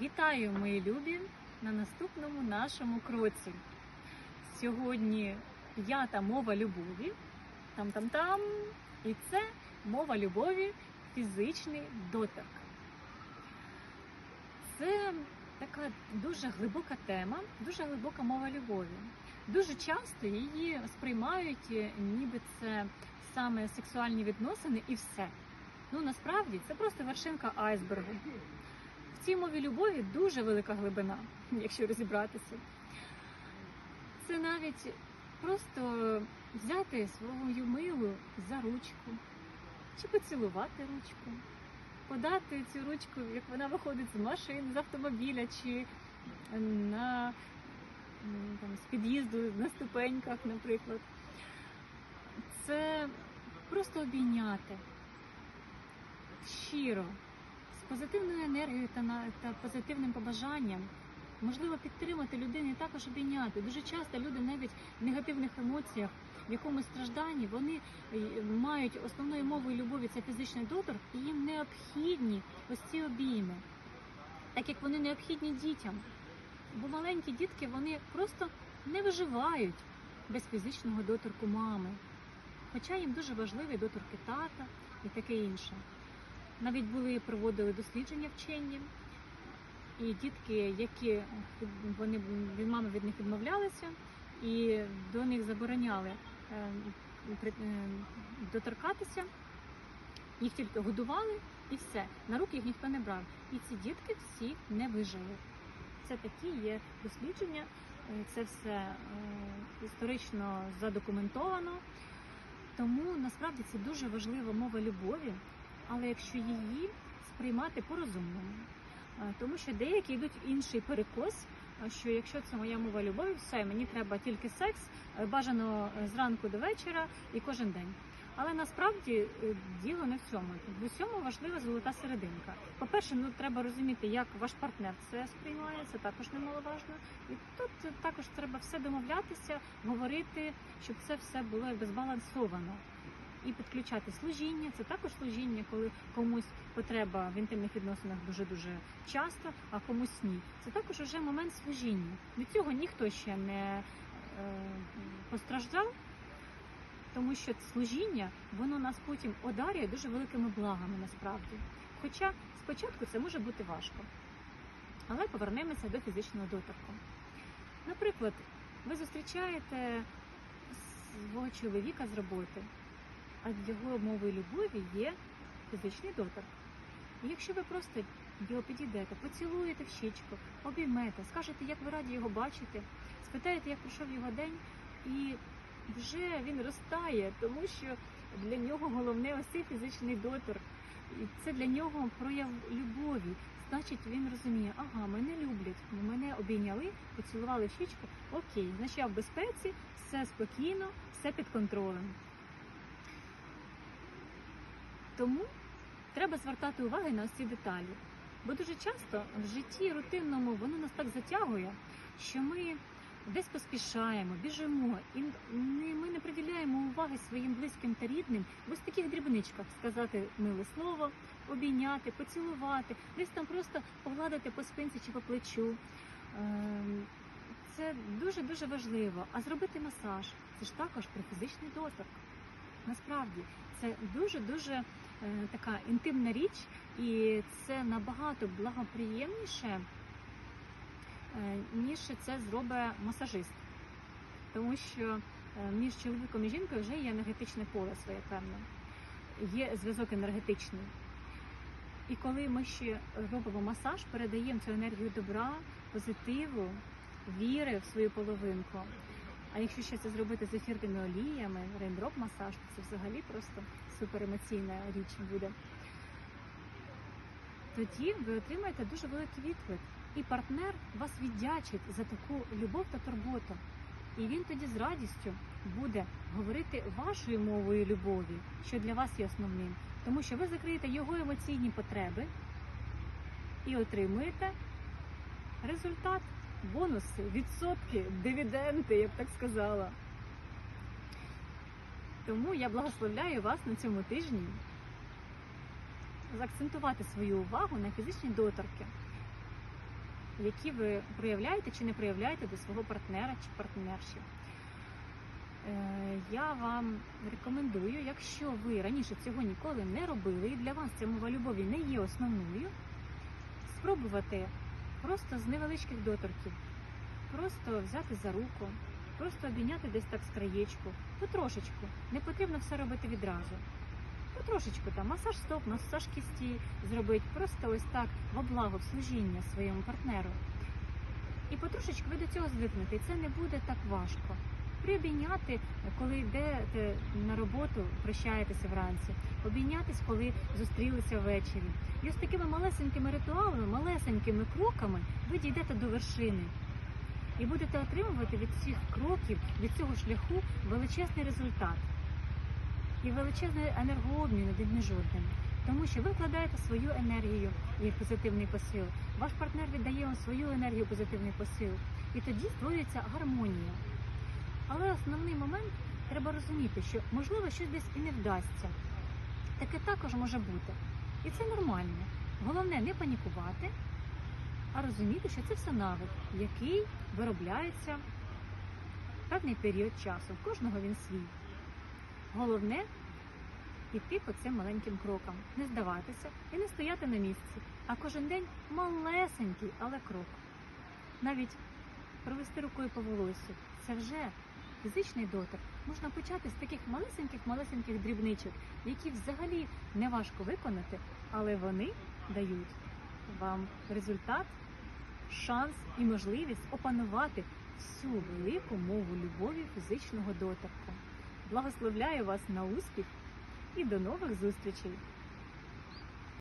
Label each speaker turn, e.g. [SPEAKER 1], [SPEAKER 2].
[SPEAKER 1] Вітаю, мої любі, на наступному нашому кроці. Сьогодні п'ята мова любові. Там-там-там. І це мова любові, фізичний доторк. Це така дуже глибока тема, дуже глибока мова любові. Дуже часто її сприймають, е, ніби це саме сексуальні відносини і все. Ну насправді це просто вершинка айсбергу. В цій мові любові дуже велика глибина, якщо розібратися. Це навіть просто взяти свою милу за ручку, чи поцілувати ручку, подати цю ручку, як вона виходить з машини, з автомобіля, чи на там, з під'їзду на ступеньках, наприклад. Це просто обійняти щиро, позитивною енергією та, на, та позитивним побажанням. Можливо, підтримати людину і також обійняти. Дуже часто люди навіть в негативних емоціях, в якомусь стражданні, вони е, мають основною мовою любові це фізичний доторк, і їм необхідні ось ці обійми, так як вони необхідні дітям. Бо маленькі дітки вони просто не виживають без фізичного доторку мами. Хоча їм дуже важливі доторки тата і таке інше. Навіть були проводили дослідження вчені, і дітки, які вони від мами від них відмовлялися, і до них забороняли е, е, доторкатися, їх тільки годували і все. На руки їх ніхто не брав. І ці дітки всі не вижили. Це такі є дослідження, е, це все е, історично задокументовано. Тому насправді це дуже важлива мова любові, але якщо її сприймати по-розумному. Е, Тому що деякі йдуть інший перекос, е, що якщо це моя мова любові, все, мені треба тільки секс, е, бажано зранку до вечора і кожен день. Але насправді діло не в цьому. В усьому важлива золота серединка. По-перше, ну треба розуміти, як ваш партнер це сприймає, це також немаловажно. І тут також треба все домовлятися, говорити, щоб це все було збалансовано. І підключати служіння, це також служіння, коли комусь потреба в інтимних відносинах дуже дуже часто, а комусь ні. Це також вже момент служіння. Від цього ніхто ще не е, постраждав, тому що служіння воно нас потім одарює дуже великими благами насправді. Хоча спочатку це може бути важко. Але повернемося до фізичного доторку. Наприклад, ви зустрічаєте свого чоловіка з роботи, а його мовою любові є фізичний доторк. І якщо ви просто його підійдете, поцілуєте в щічку, обіймете, скажете, як ви раді його бачити, спитаєте, як пройшов його день, і вже він розтає, тому що для нього головне ось цей фізичний доторк. І це для нього прояв любові. Значить, він розуміє, ага, мене люблять, мене обійняли, поцілували в щічку. Окей, значить я в безпеці, все спокійно, все під контролем. Тому треба звертати увагу на ось ці деталі. Бо дуже часто в житті рутинному воно нас так затягує, що ми десь поспішаємо, біжимо, і ми не приділяємо уваги своїм близьким та рідним в ось таких дрібничках сказати миле слово, обійняти, поцілувати, десь там просто погладити по спинці чи по плечу. Ем, Це дуже дуже важливо. А зробити масаж це ж також про фізичний доторк. Насправді це дуже дуже е, така інтимна річ, і це набагато благоприємніше, е, ніж це зробить масажист. Тому що е, між чоловіком і жінкою вже є енергетичне поле своє певне, є зв'язок енергетичний. І коли ми ще робимо масаж, передаємо цю енергію добра, позитиву, віри в свою половинку. А якщо ще це зробити з ефірними оліями, рейндроп масаж, то це взагалі просто суперемоційна річ буде. Тоді ви отримаєте дуже великий відклик. І партнер вас віддячить за таку любов та турботу. І він тоді з радістю буде говорити вашою мовою любові, що для вас є основним. Тому що ви закриєте його емоційні потреби і отримуєте результат, бонуси, відсотки, дивіденди, я б так сказала. Тому я благословляю вас на цьому тижні заакцентувати свою увагу на фізичні доторки. які ви проявляєте чи не проявляєте до свого партнера чи партнерші. Е, Я вам рекомендую, якщо ви раніше цього ніколи не робили, і для вас ця мова любові не є основною, спробувати просто з невеличких доторків, просто взяти за руку, просто обійняти десь так з краєчку, потрошечку. Не потрібно все робити відразу. Потрошечку там масаж стоп, масаж кісті зробити, просто ось так во благо, в служіння своєму партнеру. І потрошечку ви до цього звикнете, і це не буде так важко. Приобійняти, коли йдете на роботу, прощаєтеся вранці, обійнятись, коли зустрілися ввечері. І ось такими малесенькими ритуалами, малесенькими кроками ви дійдете до вершини. І будете отримувати від цих кроків, від цього шляху величезний результат і величезний енергообмін один між одним. Тому що ви вкладаєте свою енергію і позитивний посил. Ваш партнер віддає вам свою енергію, позитивний посил. І тоді створюється гармонія. Але основний момент треба розуміти, що можливо щось десь і не вдасться. Таке також може бути. І це нормально. Головне не панікувати, а розуміти, що це все навик, який виробляється певний період часу. В кожного він свій. Головне іти по цим маленьким крокам, не здаватися і не стояти на місці, а кожен день малесенький, але крок. Навіть провести рукою по волосю це вже фізичний дотик. Можна почати з таких малесеньких-малесеньких дрібничок, які взагалі не важко виконати, але вони дають вам результат, шанс і можливість опанувати всю велику мову любові фізичного дотику. Благословляю вас на успіх і до нових зустрічей!